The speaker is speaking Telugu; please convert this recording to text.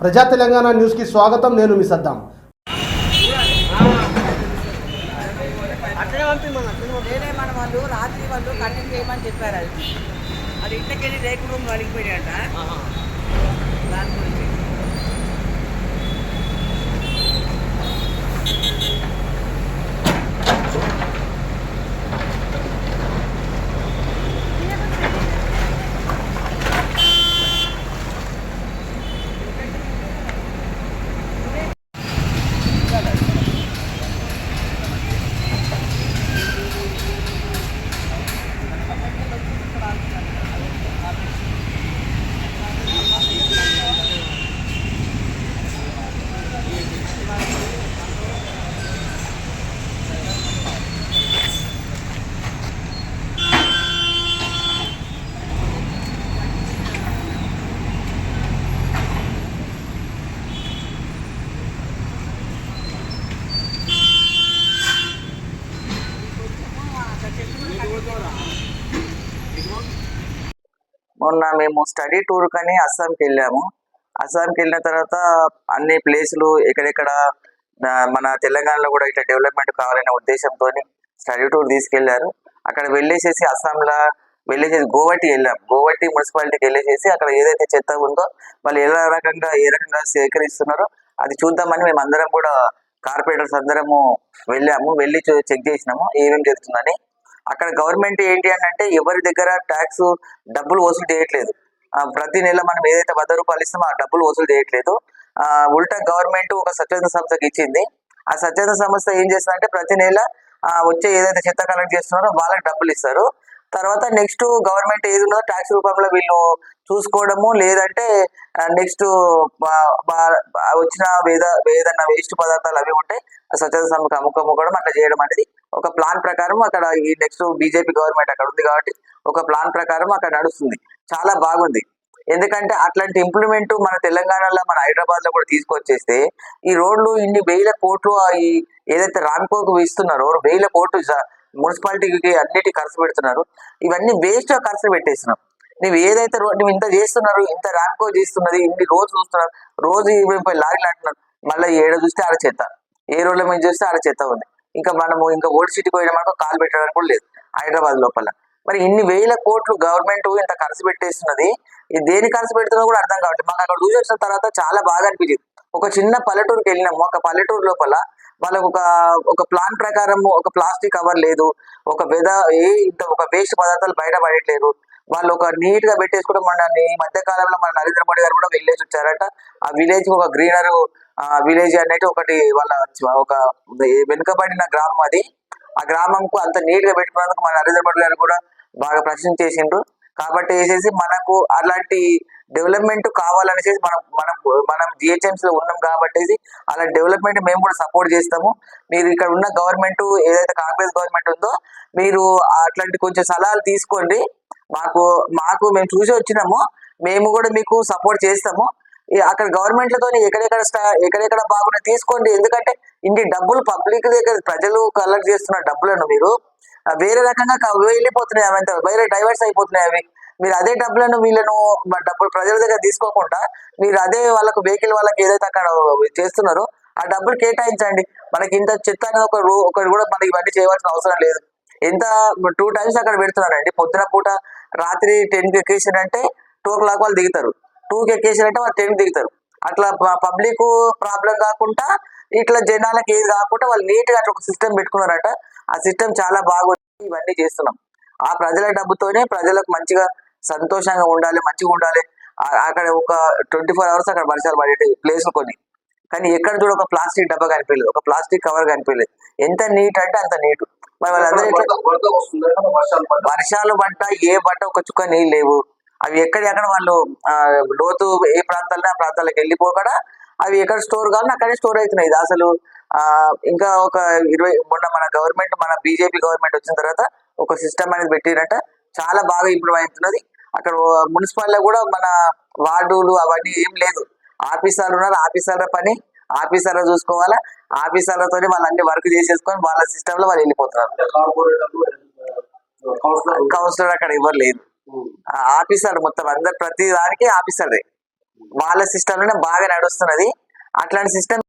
ప్రజా తెలంగాణ న్యూస్కి స్వాగతం నేను మీ సద్దాం. మన వాళ్ళు రాత్రి వాళ్ళు కటింగ్ చేయమని చెప్పారు అది. అది వెళ్ళి రేకు రూమ్ దాని గురించి. మొన్న మేము స్టడీ టూర్ కని అస్సాంకి వెళ్ళాము. అస్సాంకి వెళ్ళిన తర్వాత అన్ని ప్లేసులు ఎక్కడెక్కడ మన తెలంగాణలో కూడా ఇట్లా డెవలప్మెంట్ కావాలనే ఉద్దేశంతో స్టడీ టూర్ తీసుకెళ్ళారు అక్కడ వెళ్ళేసేసి అస్సాంలో వెళ్ళేసేసి గోవటి వెళ్ళాం. గోవటి మున్సిపాలిటీకి వెళ్ళేసేసి అక్కడ ఏదైతే చెత్త ఉందో వాళ్ళు ఎలా రకంగా ఏ రకంగా సేకరిస్తున్నారో అది చూద్దామని మేము అందరం కూడా కార్పొరేటర్స్ అందరము వెళ్ళాము. వెళ్ళి చెక్ చేసినాము. ఏమేమి జరుగుతుందని. అక్కడ గవర్నమెంట్ ఏంటి అని అంటే ఎవరి దగ్గర ట్యాక్స్ డబ్బులు వసూలు చేయట్లేదు. ప్రతి నెల మనం ఏదైతే వంద రూపాయలు ఇస్తామో ఆ డబ్బులు వసూలు చేయట్లేదు. ఆ, ఉల్టా గవర్నమెంట్ ఒక స్వచ్ఛంద సంస్థకి ఇచ్చింది. ఆ స్వచ్ఛంద సంస్థ ఏం చేస్తుందంటే ప్రతి నెల వచ్చే ఏదైతే చెత్త కలెక్ట్ చేస్తున్నారో వాళ్ళకి డబ్బులు ఇస్తారు. తర్వాత నెక్స్ట్ గవర్నమెంట్ ఏది ఉన్నదో ట్యాక్స్ రూపంలో వీళ్ళు చూసుకోవడము లేదంటే నెక్స్ట్ వచ్చిన వేద ఏదన్నా వేస్ట్ పదార్థాలు అవి ఉంటే స్వచ్ఛంద సంస్థకు అమ్ముకోవడం అట్లా చేయడం అనేది ఒక ప్లాన్ ప్రకారం అక్కడ ఈ నెక్స్ట్ బీజేపీ గవర్నమెంట్ అక్కడ ఉంది కాబట్టి ఒక ప్లాన్ ప్రకారం అక్కడ నడుస్తుంది. చాలా బాగుంది. ఎందుకంటే అట్లాంటి ఇంప్లిమెంట్ మన తెలంగాణలో మన హైదరాబాద్లో కూడా తీసుకొచ్చేస్తే ఈ రోడ్లు ఇన్ని వేల కోట్లు ఈ ఏదైతే రామ్కోకు ఇస్తున్నారో వేల కోట్లు మున్సిపాలిటీకి అన్నిటి ఖర్చు పెడుతున్నారు. ఇవన్నీ వేస్ట్గా ఖర్చు పెట్టేస్తున్నాం. నువ్వు ఏదైతే రో- నువ్వు ఇంత చేస్తున్నారు ఇంత ర్యాంకో చేస్తున్నది ఇన్ని రోజు చూస్తున్నారు రోజు ఇరవై ముప్పై లారీలు అంటున్నారు. మళ్ళీ ఏడ చూస్తే ఆడ చెత్త ఏ రోడ్ల మీద చూస్తే ఆడ చెత్త ఉంది. ఇంకా మనము ఇంకా ఓల్డ్ సిటీకి పోయినామనుకో కాలు పెట్టడానికి కూడా లేదు హైదరాబాద్ లోపల. మరి ఇన్ని వేల కోట్లు గవర్నమెంట్ ఇంత ఖర్చు పెట్టేస్తున్నది ఇది దేని ఖర్చు పెడుతుందో కూడా అర్థం కాబట్టి మాకు అక్కడ చూసి తర్వాత చాలా బాగా అనిపించింది. ఒక చిన్న పల్లెటూరుకి వెళ్ళినాము ఒక పల్లెటూరు లోపల వాళ్ళకు ఒక ఒక ప్లాన్ ప్రకారం ఒక ప్లాస్టిక్ కవర్ లేదు ఒక వెద ఏ ఇంత ఒక వేస్ట్ పదార్థాలు బయట పడట్లేదు. వాళ్ళు ఒక నీట్గా పెట్టేసుకోవడం మన ఈ మధ్య కాలంలో మన నరేంద్ర మోడీ గారు కూడా విలేజ్ వచ్చారట. ఆ విలేజ్ ఒక గ్రీనరు విలేజ్ అనేది ఒకటి వాళ్ళ ఒక వెనుకబడిన గ్రామం అది. ఆ గ్రామంకు అంత నీట్గా పెట్టుకున్నందుకు మన నరేంద్ర మోడీ గారు కూడా బాగా ప్రశంసించిండ్రు కాబట్టి వేసేసి మనకు అలాంటి డెవలప్మెంట్ కావాలనేసి మనం మనం మనం జిహెచ్ఎంసీ లో ఉన్నాం కాబట్టి అలా డెవలప్మెంట్ మేము కూడా సపోర్ట్ చేస్తాము. మీరు ఇక్కడ ఉన్న గవర్నమెంట్ ఏదైతే కాంగ్రెస్ గవర్నమెంట్ ఉందో మీరు అట్లాంటి కొంచెం సలహాలు తీసుకోండి. మాకు మాకు మేము చూసి వచ్చినాము. మేము కూడా మీకు సపోర్ట్ చేస్తాము. అక్కడ గవర్నమెంట్లతో ఎక్కడెక్కడ ఎక్కడెక్కడ బాగున్నాయి తీసుకోండి. ఎందుకంటే ఇన్ని డబ్బులు పబ్లిక్ దగ్గర ప్రజలు కలెక్ట్ చేస్తున్న డబ్బులను మీరు వేరే రకంగా వెళ్ళిపోతున్నాయి అవి అంత. వేరే డైవర్స్ అయిపోతున్నాయి అవి. మీరు అదే డబ్బులను వీళ్ళను డబ్బులు ప్రజల దగ్గర తీసుకోకుండా మీరు అదే వాళ్ళకు వెహికల్ వాళ్ళకి ఏదైతే అక్కడ చేస్తున్నారో ఆ డబ్బులు కేటాయించండి. మనకి ఇంత చెత్త అనేది ఒక ఒకటి కూడా మనకి ఇవన్నీ చేయవలసిన అవసరం లేదు. ఎంత టూ టైమ్స్ అక్కడ పెడుతున్నారండి. పొద్దున పూట రాత్రి టెన్కి ఎక్కేసారంటే టూ ఓ క్లాక్ వాళ్ళు దిగుతారు. టూ కి ఎక్కేసారంటే వాళ్ళు టెన్ దిగుతారు అట్లా పబ్లిక్ ప్రాబ్లం కాకుండా ఇట్లా జనాలకు ఏది కాకుండా వాళ్ళు నీట్గా అట్లా ఒక సిస్టమ్ పెట్టుకున్నారట. ఆ సిస్టమ్ చాలా బాగుంది ఇవన్నీ చేస్తున్నాం. ఆ ప్రజల డబ్బుతోనే ప్రజలకు మంచిగా సంతోషంగా ఉండాలి మంచిగా ఉండాలి. అక్కడ ఒక ట్వంటీ ఫోర్ అవర్స్ అక్కడ వర్షాలు పడే ప్లేస్ కొన్ని. కానీ ఎక్కడ చూడ ఒక ప్లాస్టిక్ డబ్బా కనిపించలేదు. ఒక ప్లాస్టిక్ కవర్ కనిపించలేదు. ఎంత నీట్ అంటే అంత నీట్. మరి వాళ్ళందరూ వర్షాలు పంట ఏ పంట ఒక చుక్క నీళ్ళు లేవు. అవి ఎక్కడెక్కడ వాళ్ళు ఆ, లోతు ఏ ప్రాంతాల్లో ఆ ప్రాంతాలకు వెళ్ళిపోకడా అవి ఎక్కడ స్టోర్ కావాలని అక్కడే స్టోర్ అవుతున్నాయి. ఇది అసలు ఇంకా ఒక ఇరవై మొన్న మన గవర్నమెంట్ మన బీజేపీ గవర్నమెంట్ వచ్చిన తర్వాత ఒక సిస్టమ్ అనేది పెట్టిరట. చాలా బాగా ఇంప్రూవ్ అవుతున్నది. అక్కడ మున్సిపాల్లో కూడా మన వార్డులు అవన్నీ ఏం లేదు. ఆఫీసర్లు ఉన్నారు. ఆఫీసర్ల పని ఆఫీసర్లు చూసుకోవాలా. ఆఫీసర్లతో వాళ్ళు అన్ని వర్క్ చేసేసుకొని వాళ్ళ సిస్టమ్లో వాళ్ళు వెళ్ళిపోతున్నారు. కౌన్సిలర్ అక్కడ ఎవరు లేదు ఆ ఆఫీసర్ మొత్తం అందరు ప్రతి దానికి ఆఫీసర్దే. వాళ్ళ సిస్టమ్లోనే బాగా నడుస్తున్నది. అట్లాంటి సిస్టమ్